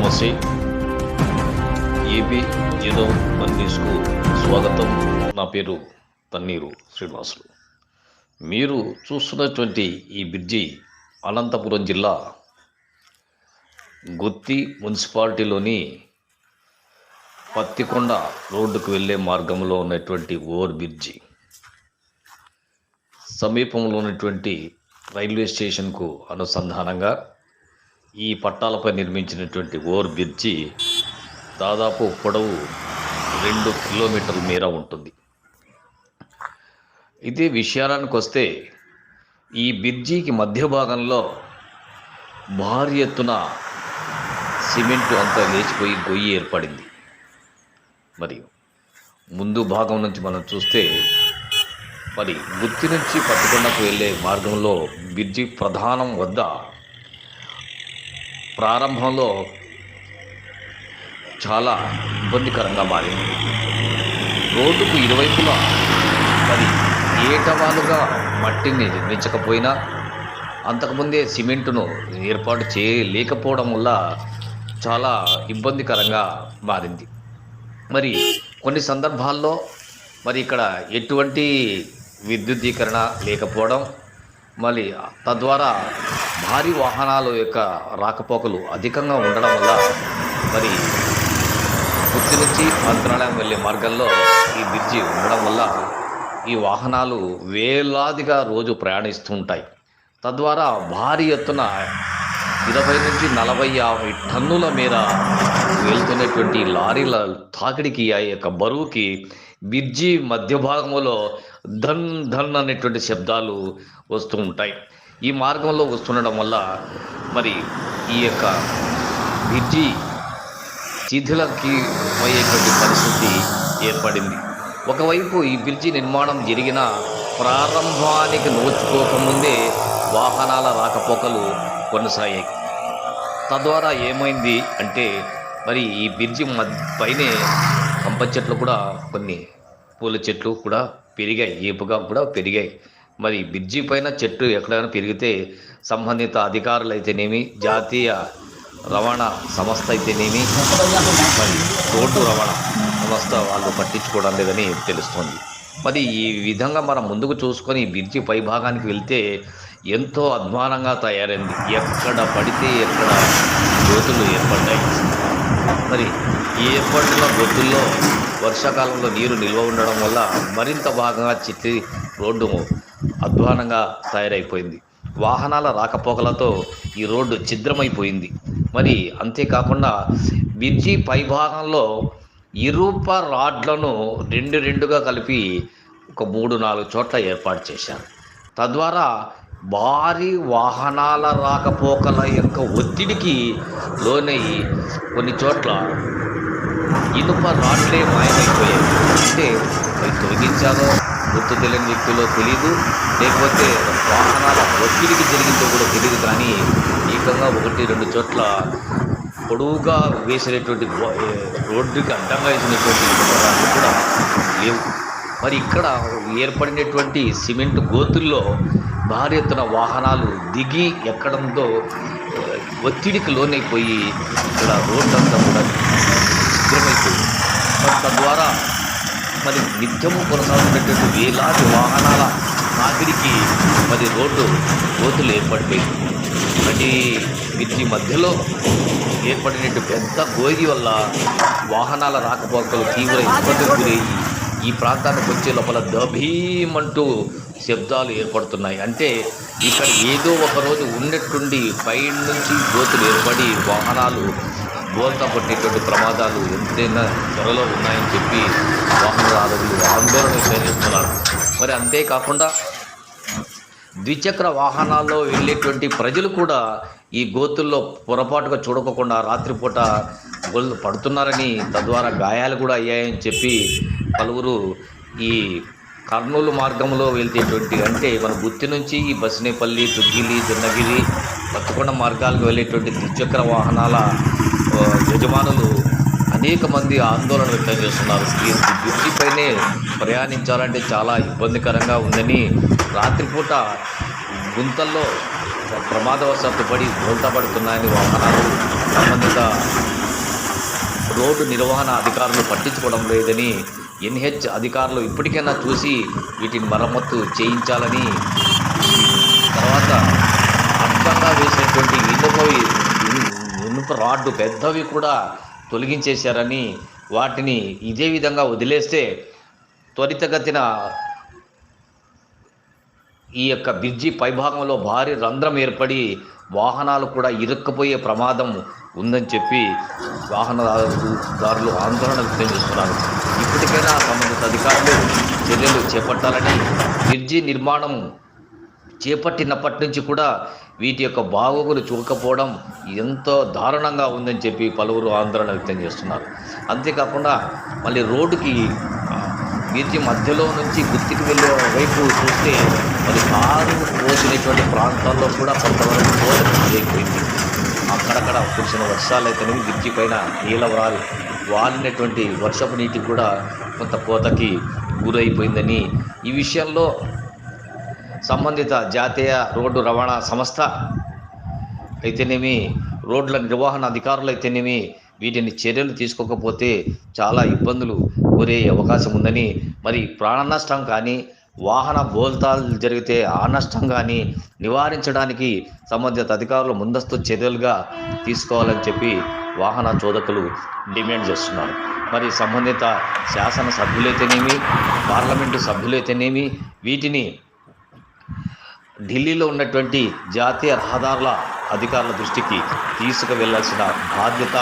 నమస్తే AP zero one న్యూస్కు స్వాగతం. నా పేరు తన్నీరు శ్రీనివాసులు. మీరు చూస్తున్నటువంటి ఈ బ్రిడ్జి అనంతపురం జిల్లా గుత్తి మున్సిపాలిటీలోని పత్తికొండ రోడ్డుకు వెళ్ళే మార్గంలో ఉన్నటువంటి ఓవర్ బ్రిడ్జి. సమీపంలో ఉన్నటువంటి రైల్వే స్టేషన్కు అనుసంధానంగా ఈ పట్టాలపై నిర్మించినటువంటి ఓవర్ బ్రిడ్జి దాదాపు పొడవు రెండు కిలోమీటర్ల మేర ఉంటుంది. ఇది విషయానికి వస్తే ఈ బ్రిడ్జికి మధ్య భాగంలో భారీ ఎత్తున సిమెంట్ అంతా లేచిపోయి గొయ్యి ఏర్పడింది. మరియు ముందు భాగం నుంచి మనం చూస్తే మరి గుత్తి నుంచి పట్టుకొండకు వెళ్ళే మార్గంలో బ్రిడ్జి ప్రధానం వద్ద ప్రారంభంలో చాలా ఇబ్బందికరంగా మారింది. రోడ్డుకు ఇరువైపులా మరి ఏటవాలుగా మట్టిని నిర్మించకపోయినా అంతకుముందే సిమెంటును ఏర్పాటు చేయలేకపోవడం వల్ల చాలా ఇబ్బందికరంగా మారింది. మరి కొన్ని సందర్భాల్లో మరి ఇక్కడ ఎటువంటి విద్యుద్దీకరణ లేకపోవడం మళ్ళీ తద్వారా భారీ వాహనాల యొక్క రాకపోకలు అధికంగా ఉండడం వల్ల మరి గుర్తు నుంచి మంత్రాలయం వెళ్ళే మార్గంలో ఈ బ్రిడ్జి ఉండడం వల్ల ఈ వాహనాలు వేలాదిగా రోజు ప్రయాణిస్తూ ఉంటాయి. తద్వారా భారీ ఎత్తున ఇరవై నుంచి నలభై యాభై టన్నుల మేర వెళ్తున్నటువంటి లారీల తాకిడికి ఆ యొక్క బరువుకి బ్రిడ్జి మధ్య భాగంలో ధన్ ధన్ అనేటువంటి శబ్దాలు వస్తూ ఉంటాయి. ఈ మార్గంలో వస్తుండడం వల్ల మరి ఈ యొక్క బ్రిడ్జి శిథిలకి పోయేటువంటి పరిస్థితి ఏర్పడింది. ఒకవైపు ఈ బ్రిడ్జి నిర్మాణం జరిగిన ప్రారంభానికి నోచుకోకముందే వాహనాల రాకపోకలు కొనసాగాయి. తద్వారా ఏమైంది అంటే మరి ఈ బ్రిడ్జి మధ్య పైనే కంప చెట్లు కూడా కొన్ని పూల చెట్లు కూడా పెరిగాయి. ఏపుగా కూడా పెరిగాయి. మరి బ్రిడ్జి పైన చెట్టు ఎక్కడైనా పెరిగితే సంబంధిత అధికారులు అయితేనేమి జాతీయ రవాణా సంస్థ అయితేనేమి మరి రోడ్డు రవాణా సంస్థ వాళ్ళు పట్టించుకోవడం లేదని తెలుస్తోంది. మరి ఈ విధంగా మనం ముందుకు చూసుకొని బ్రిడ్జి పై భాగానికి వెళ్తే ఎంతో అధ్వానంగా తయారైంది. ఎక్కడ పడితే ఎక్కడ గోతులు ఏర్పడ్డాయి. మరి ఈ ఏర్పడిన గొద్దుల్లో వర్షాకాలంలో నీరు నిల్వ ఉండడం వల్ల మరింత భాగంగా చిట్టి రోడ్డు అధ్వానంగా తయారైపోయింది. వాహనాల రాకపోకలతో ఈ రోడ్డు ఛిద్రమైపోయింది. మరి అంతేకాకుండా బ్రిడ్జి పై భాగంలో ఇరుప రాడ్లను రెండు రెండుగా కలిపి ఒక మూడు నాలుగు చోట్ల ఏర్పాటు చేశారు. తద్వారా భారీ వాహనాల రాకపోకల యొక్క ఒత్తిడికి లోనై కొన్ని చోట్ల ఇనుప రాడ్లే మాయమైపోయాయి. అంటే తొలగించాలో గుర్తు తెలియని వ్యక్తిలో తెలియదు లేకపోతే వాహనాల ఒత్తిడికి జరిగిందో కూడా తెలియదు కానీ ఏకంగా ఒకటి రెండు చోట్ల పొడవుగా వేసినటువంటి రోడ్డుకి అడ్డంగా వేసినటువంటి ఇనుప కూడా లేవు. మరి ఇక్కడ ఏర్పడినటువంటి సిమెంట్ గోతుల్లో భారీ ఎత్తున వాహనాలు దిగి ఎక్కడంతో ఒత్తిడికి లోనైపోయి ఇక్కడ రోడ్డంతా కూడా తద్వారా మరి నిత్యము కొనసాగుతున్నటువంటి వేలాది వాహనాల తాకిడికి మరి రోడ్డు గోతులు ఏర్పడిపోయింది ప్రతి బ్రిడ్జి మధ్యలో ఏర్పడినట్టు పెద్ద గోగి వల్ల వాహనాల రాకపోకలు తీవ్ర ఇబ్బందులు గురయ్యి ఈ ప్రాంతానికి వచ్చే లోపల దభీమంటూ శబ్దాలు ఏర్పడుతున్నాయి. అంటే ఇక్కడ ఏదో ఒకరోజు ఉన్నట్టుండి పై నుంచి గోతులు ఏర్పడి వాహనాలు బోల్తా పట్టేటువంటి ప్రమాదాలు ఎంతైనా త్వరలో ఉన్నాయని చెప్పి వాహనదారులు ఆందోళన చేస్తున్నారు. మరి అంతేకాకుండా ద్విచక్ర వాహనాల్లో వెళ్ళేటువంటి ప్రజలు కూడా ఈ గోతుల్లో పొరపాటుగా చూడకోకుండా రాత్రిపూట గొల్లు పడుతున్నారని తద్వారా గాయాలు కూడా అయ్యాయని చెప్పి పలువురు ఈ కర్నూలు మార్గంలో వెళ్తేటువంటి అంటే మన గుత్తి నుంచి ఈ బస్నేపల్లి దుగ్గిలి దున్నగిరి పత్తికొండ మార్గాలకు వెళ్ళేటువంటి ద్విచక్ర వాహనాల యజమానులు అనేక మంది ఆందోళన వ్యక్తం చేస్తున్నారు. ఈ బ్రిడ్జిపైనే ప్రయాణించాలంటే చాలా ఇబ్బందికరంగా ఉందని రాత్రిపూట గుంతల్లో ప్రమాదవశాత్తు పడి బోల్తాపడుతున్నాయని వాహనాలు సంబంధిత రోడ్డు నిర్వహణ అధికారులు పట్టించుకోవడం లేదని ఎన్హెచ్ అధికారులు ఇప్పటికైనా చూసి వీటిని మరమ్మత్తు చేయించాలని తర్వాత అర్థంగా వేసినటువంటి ఇనుప ఇనుప రాడ్డు పెద్దవి కూడా తొలగించేశారని వాటిని ఇదే విధంగా వదిలేస్తే త్వరితగతిన ఈ యొక్క బ్రిడ్జి పైభాగంలో భారీ రంధ్రం ఏర్పడి వాహనాలు కూడా ఇరుక్కుపోయే ప్రమాదం ఉందని చెప్పి వాహనదారులు ఆందోళన వ్యక్తం చేస్తున్నారు. ఇప్పటికైనా సంబంధిత అధికారులు చర్యలు చేపట్టాలని బ్రిడ్జి నిర్మాణం చేపట్టినప్పటి నుంచి కూడా వీటి యొక్క బాగోగులు చూడకపోవడం ఎంతో దారుణంగా ఉందని చెప్పి పలువురు ఆందోళన వ్యక్తం చేస్తున్నారు. అంతేకాకుండా మళ్ళీ రోడ్డుకి వీటి మధ్యలో నుంచి గుర్తికి వెళ్ళే వైపు చూస్తే మరి కారు పోసినటువంటి ప్రాంతాల్లో కూడా కొంతవరకు పోయింది అయిపోయింది అక్కడక్కడ కురిసిన వర్షాలు అయితేనేవి బ్రిడ్జి పైన నీళ్ళ వాలినటువంటి వర్షపు నీటికి కూడా కొంత కోతకి గురైపోయిందని ఈ విషయంలో సంబంధిత జాతీయ రోడ్డు రవాణా సంస్థ అయితేనేమి రోడ్ల నిర్వహణ అధికారులు అయితేనేమి వీటిని చర్యలు తీసుకోకపోతే చాలా ఇబ్బందులు కోరే అవకాశం ఉందని మరి ప్రాణ నష్టం కానీ వాహన బోల్తాలు జరిగితే ఆ నష్టం కానీ నివారించడానికి సంబంధిత అధికారులు ముందస్తు చర్యలుగా తీసుకోవాలని చెప్పి వాహన చోదకులు డిమాండ్ చేస్తున్నారు. మరి సంబంధిత శాసన సభ్యులైతేనేమి పార్లమెంటు సభ్యులైతేనేమి వీటిని ఢిల్లీలో ఉన్నటువంటి జాతీయ రహదారుల అధికారుల దృష్టికి తీసుకువెళ్ళాల్సిన బాధ్యత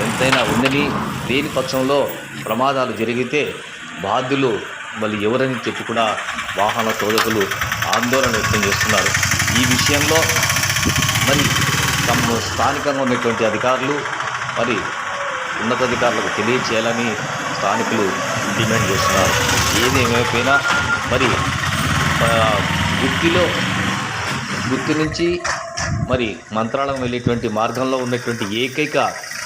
ఎంతైనా ఉందని లేని పక్షంలో ప్రమాదాలు జరిగితే బాధ్యులు మళ్ళీ ఎవరని చెప్పి కూడా వాహన చోదకులు ఆందోళన వ్యక్తం చేస్తున్నారు. ఈ విషయంలో మరి తమ స్థానికంగా ఉన్నటువంటి అధికారులు మరి ఉన్నతాధికారులకు తెలియచేయాలని స్థానికులు డిమాండ్ చేస్తున్నారు. ఏది ఏమైపోయినా మరి ఆ, గుర్తు నుంచి మరి మంత్రాలయం వెళ్ళేటువంటి మార్గంలో ఉన్నటువంటి ఏకైక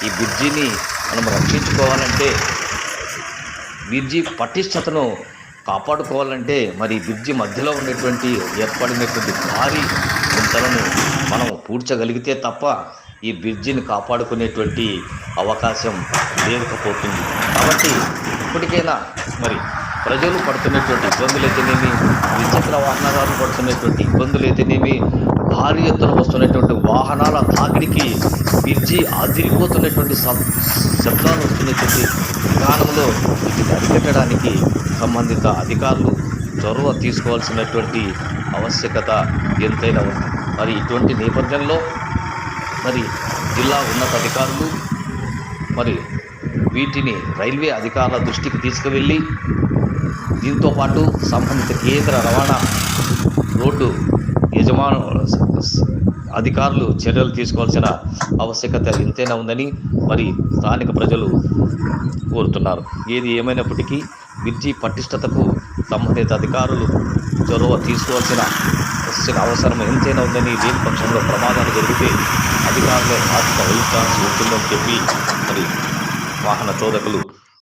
ఈ బ్రిడ్జిని మనం రక్షించుకోవాలంటే బ్రిడ్జి పటిష్టతను కాపాడుకోవాలంటే మరి బ్రిడ్జి మధ్యలో ఉన్నటువంటి ఏర్పడినటువంటి భారీ గుంతలను మనం పూడ్చగలిగితే తప్ప ఈ బ్రిడ్జిని కాపాడుకునేటువంటి అవకాశం లేకపోతుంది. కాబట్టి ఇప్పటికైనా మరి ప్రజలు పడుతున్నటువంటి ఇబ్బందులు అయితేనేమి ద్విచక్ర వాహనాలు పడుతున్నటువంటి ఇబ్బందులు అయితేనేమి భారీ ఎత్తున వస్తున్నటువంటి వాహనాల తాకిడికి బ్రిడ్జి అదిరిపోతున్నటువంటి శబ్దాలు వస్తున్నటువంటి విధానంలో వీటిని అరికట్టడానికి సంబంధిత అధికారులు చొరవ తీసుకోవాల్సినటువంటి ఆవశ్యకత ఎంతైనా ఉంది. మరి ఇటువంటి నేపథ్యంలో మరి జిల్లా ఉన్నతాధికారులు మరి వీటిని రైల్వే అధికారుల దృష్టికి తీసుకువెళ్ళి దీంతో పాటు సంబంధిత కేంద్ర రవాణా రోడ్డు యజమాను అధికారులు చర్యలు తీసుకోవాల్సిన ఆవశ్యకత ఎంతైనా ఉందని మరి స్థానిక ప్రజలు కోరుతున్నారు. ఏది ఏమైనప్పటికీ విద్య పటిష్టతకు సంబంధిత అధికారులు చొరవ తీసుకోవాల్సిన అవసరం ఎంతైనా ఉందని లేని పక్షంలో ప్రమాదాలు జరిగితే అధికారులే బాధ్యత వహించాల్సి ఉంటుందని చెప్పి మరి వాహన చోదకులు